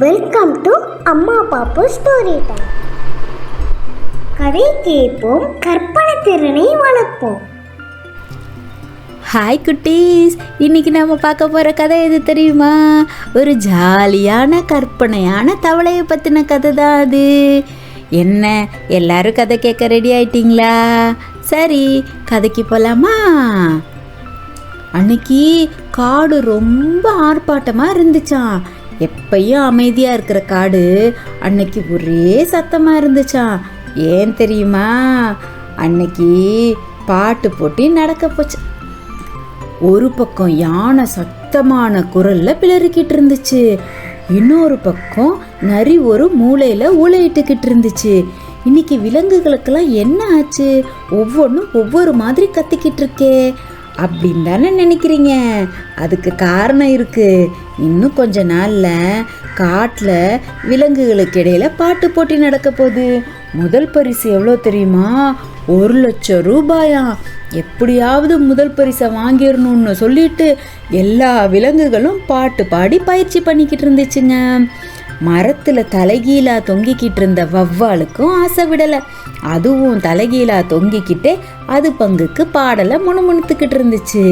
Welcome to அம்மா பாப்பு story time கதை கேட்போம் கற்பனை திறனை வளர்ப்போம். ஹாய் குட்டீஸ். இன்னைக்கு நம்ம பார்க்க போகிற கதை எது தெரியுமா? ஒரு ஜாலியான கற்பனையான தவளையை பற்றின கதை தான் அது. என்ன? எல்லாரும் கதை கேட்க ரெடி ஆயிட்டீங்களா? சரி கதைக்கு போகலாமா அன்னைக்கு காடு ரொம்ப ஆர்ப்பாட்டமாக இருந்துச்சாம். எப்பயும் அமைதியாக இருக்கிற காடு அன்னைக்கு ஒரே சத்தமாக இருந்துச்சாம் ஏன் தெரியுமா? அன்னைக்கு பாட்டு போட்டி நடக்க போச்சு. ஒரு பக்கம் யானை சத்தமான குரல்ல பிளறிக்கிட்டு இருந்துச்சு. இன்னொரு பக்கம் நரி ஒரு மூலையில ஊழையிட்டுக்கிட்டு இருந்துச்சு. இன்னைக்கு விலங்குகளுக்கெல்லாம் என்ன ஆச்சு? ஒவ்வொன்றும் ஒவ்வொரு மாதிரி கத்திக்கிட்டு இருக்கே. அப்படின்னு தானே நினைக்கிறீங்க? அதுக்கு காரணம் இருக்குது இன்னும் கொஞ்ச நாளில் காட்டில் விலங்குகளுக்கு இடையில் பாட்டு போட்டி நடக்க போகுது. முதல் பரிசு எவ்வளோ தெரியுமா? ஒரு லட்சம் ரூபாயா? எப்படியாவது முதல் பரிசை வாங்கிடணும்னு சொல்லிட்டு எல்லா விலங்குகளும் பாட்டு பாடி பயிற்சி பண்ணிக்கிட்டு இருந்துச்சுங்க. மரத்தில் தலைகீழா தொங்கிக்கிட்டு இருந்த வவ்வாலுக்கும் ஆசை விடலை. அதுவும் தலைகீழா தொங்கிக்கிட்டே அது பங்குக்கு பாடலை முணுமுணுத்துக்கிட்டு இருந்துச்சு.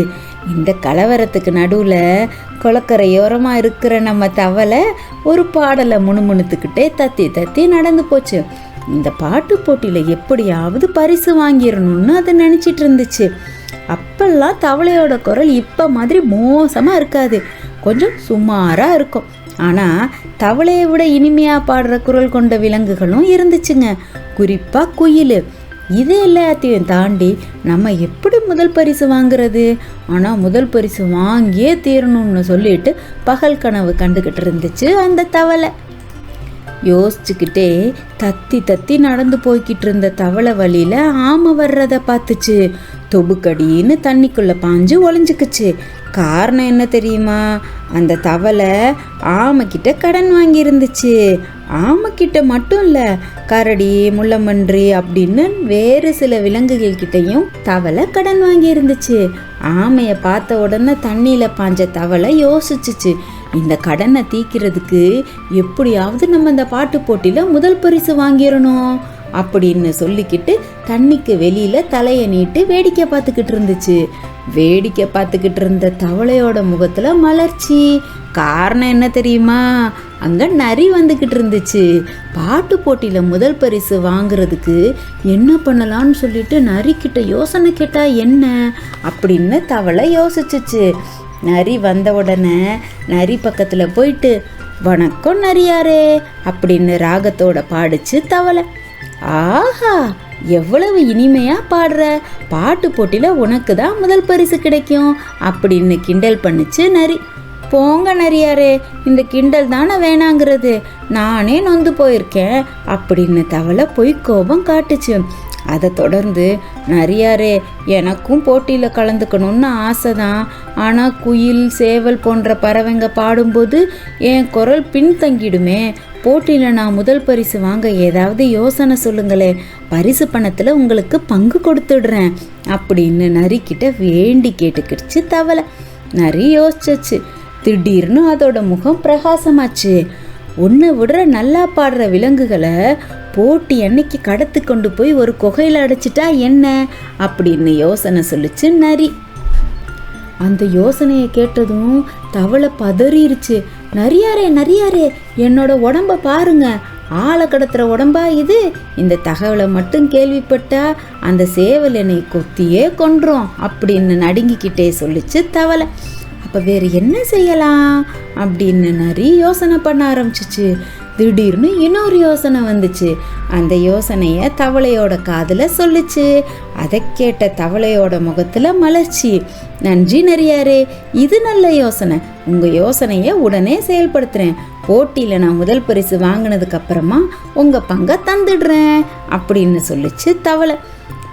இந்த கலவரத்துக்கு நடுவில் குளக்கரையோரமாக இருக்கிற நம்ம தவளை ஒரு பாடலை முணுமுணுத்துக்கிட்டே தத்தி தத்தி நடந்து போச்சு. இந்த பாட்டு போட்டியில் எப்படியாவது பரிசு வாங்கிடணும்னு அதை நினச்சிட்டு இருந்துச்சு. அப்பெல்லாம் தவளையோட குரல் இப்போ மாதிரி மோசமாக இருக்காது. கொஞ்சம் சுமாராக இருக்கும். ஆனால் தவளையை விட இனிமையாக பாடுற குரல் கொண்ட விலங்குகளும் இருந்துச்சுங்க. குறிப்பாக குயில். இது எல்லாத்தையும் தாண்டி நம்ம எப்படி முதல் பரிசு வாங்குறது? ஆனால் முதல் பரிசு வாங்கியே தீரணும்னு சொல்லிட்டு பகல் கனவு கண்டுக்கிட்டு இருந்துச்சு அந்த தவளை. யோசிச்சுக்கிட்டே தத்தி தத்தி நடந்து போய்கிட்டு இருந்த தவளை வழியில ஆமை வர்றதை பார்த்துச்சு. தொபுக்கடின்னு தண்ணிக்குள்ளே பாஞ்சு ஒளிஞ்சுக்குச்சு. காரணம் என்ன தெரியுமா? அந்த தவளை ஆமைக்கிட்ட கடன் வாங்கியிருந்துச்சு. ஆமைக்கிட்ட மட்டும் இல்லை கரடி முள்ளமன்றி அப்படின்னு வேறு சில விலங்குகள் கிட்டயும் தவளை கடன் வாங்கியிருந்துச்சு. ஆமையை பார்த்த உடனே தண்ணியில் பாஞ்ச தவளை யோசிச்சுச்சு. இந்த கடனை தீக்கிறதுக்கு எப்படியாவது நம்ம இந்த பாட்டு போட்டியில் முதல் பரிசு வாங்கிடணும் அப்படின்னு சொல்லிக்கிட்டு தண்ணிக்கு வெளியில தலையை நீட்டு வேடிக்கை பார்த்துக்கிட்டு இருந்துச்சு. வேடிக்கை பார்த்துக்கிட்டு இருந்த தவளையோட முகத்தில் மலர்ச்சி. காரணம் என்ன தெரியுமா? அங்கே நரி வந்துக்கிட்டு இருந்துச்சு. பாட்டு போட்டியில் முதல் பரிசு வாங்குறதுக்கு என்ன பண்ணலாம்னு சொல்லிட்டு நரிக்கிட்ட யோசனை கேட்டால் என்ன? அப்படின்னு தவளை யோசிச்சுச்சு. நரி வந்த உடனே நரி பக்கத்தில் போயிட்டு வணக்கம் நரியாரே அப்படின்னு ராகத்தோட பாடிச்சு தவளை. ஆஹா! எவ்வளவு இனிமையாக பாடுற? பாட்டு போட்டியில் உனக்கு தான் முதல் பரிசு கிடைக்கும். அப்படின்னு கிண்டல் பண்ணுச்சு நரி. போங்க நரியாரே இந்த கிண்டல் தானே வேணாங்கிறது. நானே நொந்து போயிருக்கேன். அப்படின்னு தவளை போய் கோபம் காட்டுச்சு. அதை தொடர்ந்து நிறையாரே எனக்கும் போட்டியில் கலந்துக்கணும்னு ஆசை தான் ஆனால் குயில் சேவல் போன்ற பறவைங்க பாடும்போது என் குரல் பின்தங்கிடுமே. போட்டியில் நான் முதல் பரிசு வாங்க ஏதாவது யோசனை சொல்லுங்களே. பரிசு பணத்தில் உங்களுக்கு பங்கு கொடுத்துடுறேன். அப்படின்னு நரிக்கிட்ட வேண்டி கேட்டுக்கிடுச்சு தவளை. நரி யோசிச்சச்சு திடீர்னு அதோட முகம் பிரகாசமாச்சு. ஒன்று விடுற நல்லா பாடுற விலங்குகளை போட்டி அன்னைக்கு கடத்து கொண்டு போய் ஒரு குகையில் அடைச்சிட்டா என்ன? அப்படின்னு யோசனை சொல்லிச்சு நரி. அந்த யோசனையை கேட்டதும் தவளை பதறிடுச்சு நரியாரே நரியாரே என்னோட உடம்ப பாருங்க. ஆளை கடத்துற உடம்பா இது? இந்த தகவலை மட்டும் கேள்விப்பட்டா அந்த சேவல் என்னை கொத்தியே கொன்றோம் அப்படின்னு நடுங்கிக்கிட்டே சொல்லிச்சு தவளை. அப்போ வேறு என்ன செய்யலாம்? அப்படின்னு நரி யோசனை பண்ண ஆரம்பிச்சிச்சு. திடீர்னு இன்னொரு யோசனை வந்துச்சு. அந்த யோசனையை தவளையோட காதில் சொல்லுச்சு. அதை கேட்ட தவளையோட முகத்தில் மலர்ச்சி. நன்றி நிறையாரே இது நல்ல யோசனை. உங்கள் யோசனையை உடனே செயல்படுத்துகிறேன் போட்டியில் நான் முதல் பரிசு வாங்கினதுக்கப்புறமா உங்கள் பங்கை தந்துடுறேன் அப்படின்னு சொல்லிச்சு தவளை.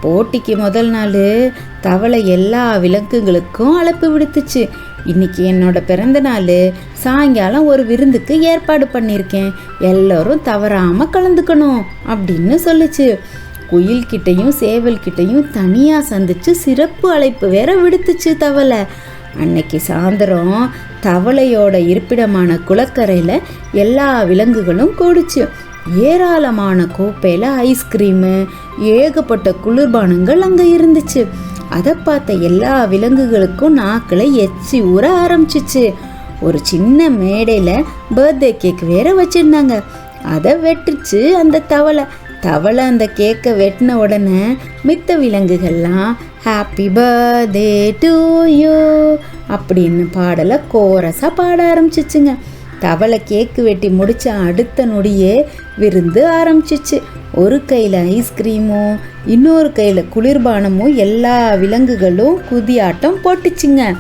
போட்டிக்கு முதல் நாள் தவளை எல்லா விலங்குகளுக்கும் அழைப்பு விடுத்துச்சு. இன்னைக்கு என்னோட பிறந்த நாள். சாயங்காலம் ஒரு விருந்துக்கு ஏற்பாடு பண்ணியிருக்கேன் எல்லோரும் தவறாமல் கலந்துக்கணும் அப்படின்னு சொல்லுச்சு. குயில்கிட்டையும் சேவல்கிட்டையும் தனியாக சந்திச்சு சிறப்பு அழைப்பு வேற விடுத்துச்சு தவளை. அன்னைக்கு சாயந்தரம் தவளையோட இருப்பிடமான குளக்கரையில் எல்லா விலங்குகளும் கூடுச்சு. ஏராளமான கோப்பையில் ஐஸ்கிரீமு ஏகப்பட்ட குளிர்பானங்கள் அங்கே இருந்துச்சு. அதை பார்த்த எல்லா விலங்குகளுக்கும் நாக்களை எச்சி ஊற ஆரம்பிச்சிச்சு. ஒரு சின்ன மேடையில் பர்த்டே கேக் வேற வச்சுருந்தாங்க. அதை வெட்டுச்சு அந்த தவளை. தவளை அந்த கேக்கை வெட்டின உடனே மித்த விலங்குகள்லாம் ஹாப்பி பர்த்டே டு யூ அப்படின்னு பாடலை கோரஸாக பாட ஆரம்பிச்சிச்சுங்க. தவளை கேக்கு வெட்டி முடிச்ச அடுத்த நொடியே விருந்து ஆரம்பிச்சிச்சு. ஒரு கையில் ஐஸ்கிரீமும் இன்னொரு கையில் குளிர்பானமும் எல்லா விலங்குகளும் குதியாட்டம் போட்டுச்சுங்க.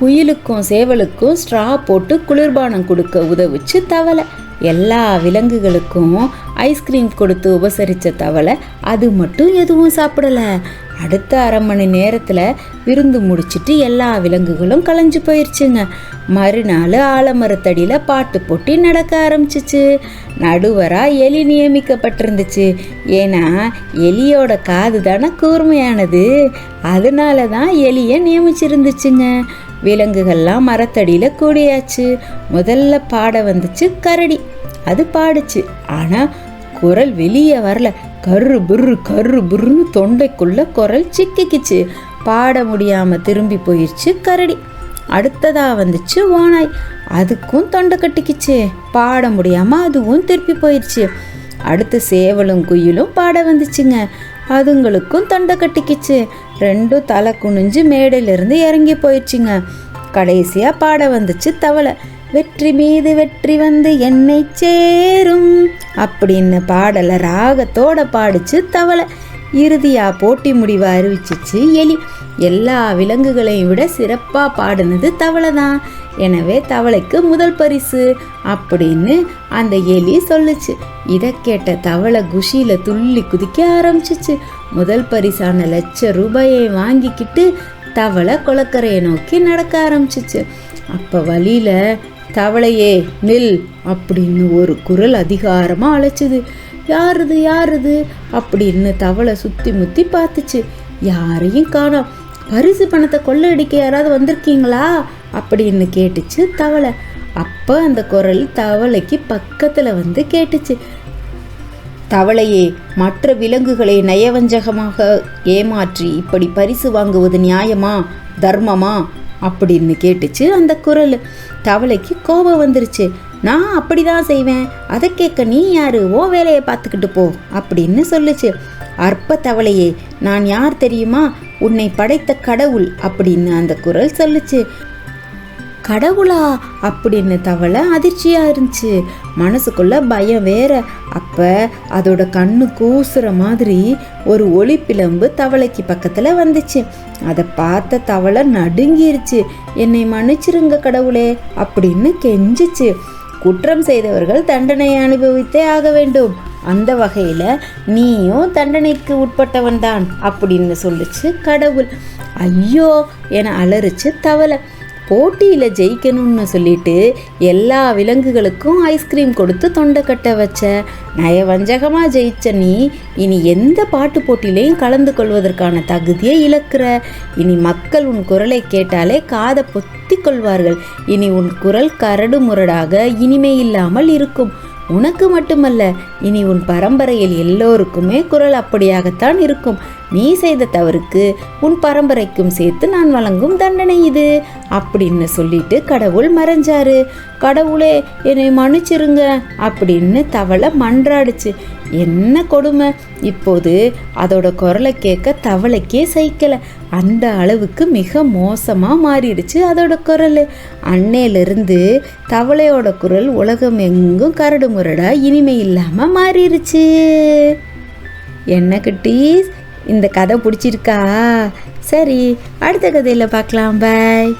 குயிலுக்கும் சேவலுக்கும் ஸ்ட்ரா போட்டு குளிர்பானம் கொடுக்க உதவுச்சு தவளை. எல்லா விலங்குகளுக்கும் ஐஸ்கிரீம் கொடுத்து உபசரித்த தவளை அது மட்டும் எதுவும் சாப்பிடலை. அடுத்த அரை மணி நேரத்தில் விருந்து முடிச்சிட்டு எல்லா விலங்குகளும் கலைஞ்சு போயிடுச்சுங்க மறுநாள் ஆலமரத்தடியில் பாட்டு போட்டி நடக்க ஆரம்பிச்சிச்சு. நடுவராக எலி நியமிக்கப்பட்டிருந்துச்சு. ஏன்னா எலியோட காது தானே கூர்மையானது. அதனால தான் எலியை நியமிச்சிருந்துச்சுங்க. விலங்குகள்லாம் மரத்தடியில் கூடியாச்சு. முதல்ல பாட வந்துச்சு கரடி. அது பாடுச்சு. ஆனால் குரல் வெளியே வரல. கரு புர்ரு கரு புர்ருன்னு தொண்டைக்குள்ள குரல் சிக்கிக்கிச்சு. பாட முடியாமல் திரும்பி போயிடுச்சு கரடி. அடுத்ததாக வந்துச்சு ஓனாய் அதுக்கும் தொண்டை கட்டிக்குச்சு. பாட முடியாமல் அதுவும் திருப்பி போயிடுச்சு அடுத்து சேவலும் குயிலும் பாட வந்துச்சுங்க. அதுங்களுக்கும் தொண்டை கட்டிக்குச்சு. ரெண்டும் தலை குனிஞ்சு மேடையிலிருந்து இறங்கி போயிடுச்சுங்க. கடைசியாக பாட வந்துச்சு தவளை. வெற்றி மீது வெற்றி வந்து என்னை சேரும் அப்படின்னு பாடலை ராகத்தோட பாடிச்சு தவளை. இறுதியாக போட்டி முடிவை அறிவிச்சிச்சு எலி. எல்லா விலங்குகளையும் விட சிறப்பாக பாடினது தவளை தான் எனவே தவளைக்கு முதல் பரிசு அப்படின்னு அந்த எலி சொல்லுச்சு. இதை கேட்ட தவளை குஷியில் துள்ளி குதிக்க ஆரம்பிச்சிச்சு. முதல் பரிசான லட்ச ரூபாயை வாங்கிக்கிட்டு தவளை குளக்கரையை நோக்கி நடக்க ஆரம்பிச்சிச்சு. அப்போ வழியில் தவளையே நில் அப்படின்னு ஒரு குரல் அதிகாரமாக அழைச்சிது. யாருது யாருது? அப்படின்னு தவளை சுற்றி முத்தி பார்த்துச்சு. யாரையும் காணோம். பரிசு பணத்தை கொள்ளையடிக்க யாராவது வந்திருக்கீங்களா? அப்படின்னு கேட்டுச்சு தவளை. அப்போ அந்த குரல் தவளைக்கு பக்கத்தில் வந்து கேட்டுச்சு. தவளையே மற்ற விலங்குகளை நயவஞ்சகமாக ஏமாற்றி இப்படி பரிசு வாங்குவது நியாயமா தர்மமா அப்படின்னு கேட்டுச்சு அந்த குரல். தவளைக்கு கோபம் வந்துருச்சு. நான் அப்படி தான் செய்வேன். அதை கேட்க நீ யாரு? ஓ வேலையை பார்த்துக்கிட்டு போ அப்படின்னு சொல்லுச்சு. அற்ப தவளையே நான் யார் தெரியுமா? உன்னை படைத்த கடவுள் அப்படின்னு அந்த குரல் சொல்லுச்சு. கடவுளா அப்படின்னு தவளை அதிர்ச்சியாக இருந்துச்சு. மனசுக்குள்ள பயம் வேற. அப்போ அதோட கண்ணு கூசுற மாதிரி ஒரு ஒளி பிளம்பு தவளைக்கு பக்கத்தில் வந்துச்சு. அதை பார்த்த தவளை நடுங்கிருச்சு. என்னை மன்னிச்சிருங்க கடவுளே அப்படின்னு கெஞ்சிச்சு. குற்றம் செய்தவர்கள் தண்டனை அனுபவித்தே ஆக வேண்டும். அந்த வகையில் நீயும் தண்டனைக்கு உட்பட்டவன்தான் அப்படின்னு சொல்லிச்சு கடவுள். ஐயோ என அலறிச்சு தவளை. போட்டியில் ஜெயிக்கணும்னு சொல்லிட்டு எல்லா விலங்குகளுக்கும் ஐஸ்கிரீம் கொடுத்து தொண்டை கட்ட வச்ச நயவஞ்சகமாக ஜெயிச்ச நீ இனி எந்த பாட்டு போட்டியிலையும் கலந்து கொள்வதற்கான தகுதியை இழக்கிற. இனி மக்கள் உன் குரலை கேட்டாலே காதை பொத்தி கொள்வார்கள். இனி உன் குரல் கரடு முரடாக இனிமை இல்லாமல் இருக்கும். உனக்கு மட்டுமல்ல இனி உன் பரம்பரையில் எல்லோருக்குமே குரல் அப்படியாகத்தான் இருக்கும். நீ செய்த தவறுக்கு உன் பரம்பரைக்கும் சேர்த்து நான் வழங்கும் தண்டனை இது அப்படின்னு சொல்லிட்டு கடவுள் மறைஞ்சாரு. கடவுளே என்னை மன்னிச்சிருங்க அப்படின்னு தவளை மன்றாடுச்சு. என்ன கொடுமை? இப்போது அதோட குரலை கேட்க தவளைக்கே சைக்கலை அந்த அளவுக்கு மிக மோசமாக மாறிடுச்சு அதோட குரல். அன்னையிலிருந்து தவளையோட குரல் உலகம் எங்கும் கரடு முரடாக இனிமை இல்லாமல் மாறிடுச்சு. என்ன குட்டீஸ்? இந்த கதை பிடிச்சிருக்கா? சரி அடுத்த கதையில் பார்க்கலாம். பாய்